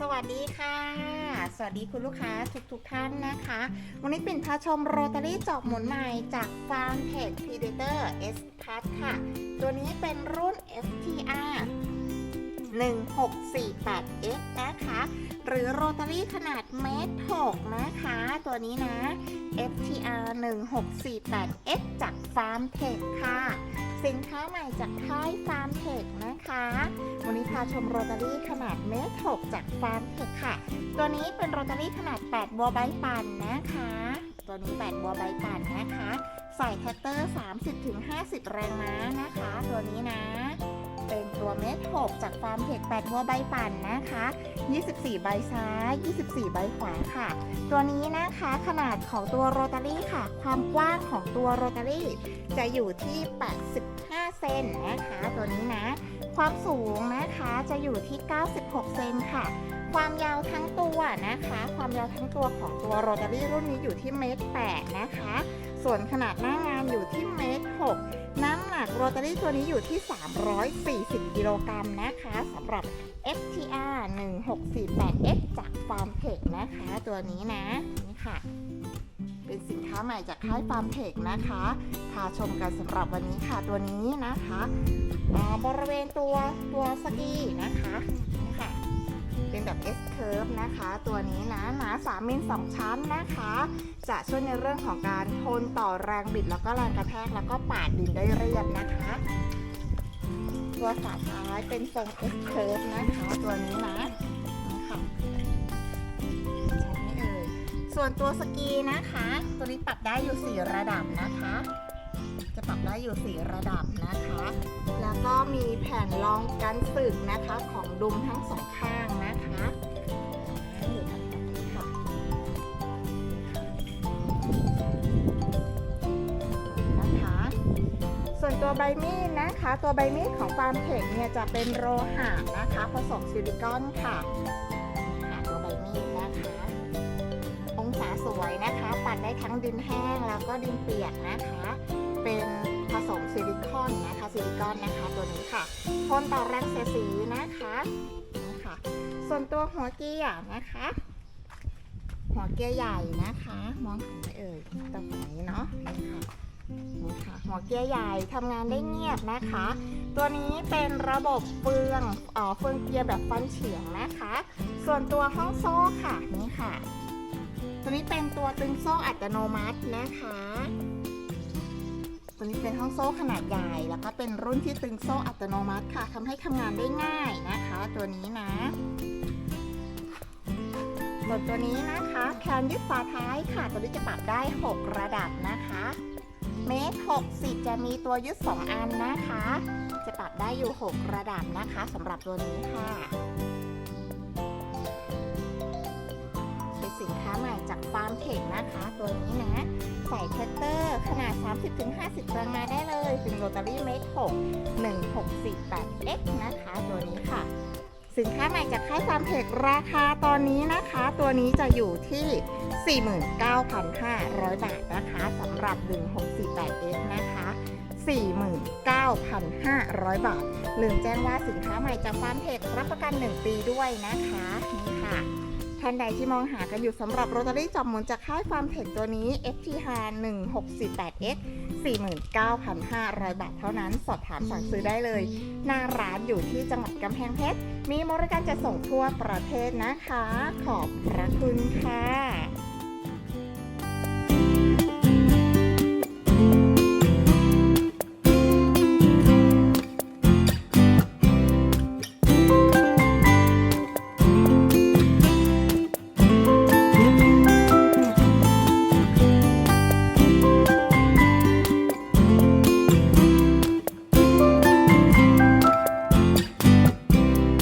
สวัสดีค่ะ สวัสดีคุณลูกค้าทุกทุกๆท่านนะคะ วันนี้ปิ่นพาชมโรตารี่จอบหมุนใหม่จากฟาร์มเทค Predator S Plus ค่ะ ตัวนี้เป็นรุ่น FTR 1648X นะคะ หรือโรตารี่ขนาดเมตร6นะคะ ตัวนี้นะ FTR 1648X จากฟาร์มเทคค่ะ สินค้าใหม่จากค่ายฟาร์มเทคนะคะ วันนี้พาชมโรตารี่ขนาดเมตร6จากฟาร์มเทคค่ะ ตัวนี้เป็นโรตารี่ขนาด 8 บัวใบปันนะคะตัวนี้8บัวใบปั่นนะคะ ใส่แท็กเตอร์ 30-50 แรงม้านะคะ ตัวนี้นะ ตัวเมตร6จากฟาร์มเทค8บัวใบปั่นนะคะ 24 ใบซ้าย 24 ใบขวาค่ะ ตัวนี้นะคะขนาดของตัวโรตารี่ค่ะ ความกว้างของตัวโรตารี่จะอยู่ที่ 85 เซนนะคะ ตัวนี้นะ ความสูงนะคะจะอยู่ที่ 96 เซนค่ะความยาวทั้งตัวนะคะ ความยาวทั้งตัวของตัวโรตารี่รุ่นนี้อยู่ที่เมตร8นะคะ ส่วนขนาดหน้างานอยู่ที่เมตร6น้ำหนักโรตารี่ตัวนี้อยู่ที่ 340 กิโลกรัมนะคะสำหรับ FTR 1648X จากฟาร์มเทคนะคะตัวนี้นะนี่ค่ะ เป็นสินค้าใหม่จากค่ายฟาร์มเทคนะคะพาชมกันสำหรับวันนี้ค่ะตัวนี้นะคะบริเวณตัวตัวสกีนะคะนี่ค่ะเป็นแบบ S curve นะคะ ตัวนี้ นะหนา3มิล2ชั้นนะคะ จะช่วยในเรื่องของการทนต่อแรงบิดแล้วก็แรงกระแทกแล้วก็ปาดดินได้เรียบนะคะ ตัวฝาท้ายเป็นทรง S curve นะคะตัวนี้นะค่ะชัดไหมเอ่ยส่วนตัวสกีนะคะ ตัวนี้ปรับได้อยู่ 4 ระดับนะคะจะปรับได้อยู่ 4 ระดับนะคะ แล้วก็มีแผ่นรองกันสึกนะคะของดุมทั้งสองข้าง วนตัวใบมีดนะคะ ตัวใบมีดของฟาร์มเทคเนี่ยจะเป็นโลหะนะคะ ผสมซิลิคอนค่ะ ตัวใบมีดนะคะ องศาสวยนะคะ ปัดได้ทั้งดินแห้งแล้วก็ดินเปียกนะคะ เป็นผสมซิลิคอนนะคะซิลิคอนนะคะตัวนี้ค่ะทนต่อแรงเสียดสีนะคะนี่ค่ะ ส่วนตัวหัวเกียร์นะคะหัวเกียร์ใหญ่นะคะ มองเห็นไหมเอ่ยตรงไหนเนาะนี่ค่ะ นี่ค่ะหัวเกียร์ใหญ่ทำงานได้เงียบนะคะ ตัวนี้เป็นระบบเฟืองเอ่อเฟืองเกียร์แบบฟันเฉียงนะคะ ส่วนตัวห้องโซ่ค่ะนี่ค่ะ ตัวนี้เป็นตัวตึงโซ่อัตโนมัตินะคะ ตัวนี้เป็นห้องโซ่ขนาดใหญ่แล้วก็เป็นรุ่นที่ตึงโซ่อัตโนมัติค่ะทำให้ทำงานได้ง่ายนะคะ ตัวนี้นะส่วนตัวนี้นะคะแคนยึดฝาท้ายค่ะ ตัวนี้จะปรับได้ 6 ระดับนะคะ เมตร60จะมีตัวยึด 2 อันนะคะ จะปรับได้อยู่ 6 ระดับนะคะสำหรับตัวนี้ค่ะเป็นสินค้าใหม่จากฟาร์มเทคนะคะ ตัวนี้นะ ใส่แท็กเตอร์ ขนาด 30-50แรงม้าได้เลย เป็นโรตารี่เมตร6 1648X นะคะ ตัวนี้ค่ะ สินค้าใหม่จากค่ายฟาร์มเทคราคาตอนนี้นะคะ ตัวนี้จะอยู่ที่ 49,500 บาทนะคะสำหรับ 1648X นะคะ 49,500 บาท ลืมแจ้งว่าสินค้าใหม่จากฟาร์มเทครับประกัน 1 ปีด้วยนะคะนี่ค่ะท่านใดที่มองหากันอยู่สำหรับโรตารี่จอบมุนจากค่ายฟาร์มเทคตัวนี้ FTH 1648X 49,500 บาทเท่านั้น สอบถามสั่งซื้อได้เลย หน้าร้านอยู่ที่จังหวัดกำแพงเพชร มีบริการจะส่งทั่วประเทศนะคะ ขอบพระคุณค่ะ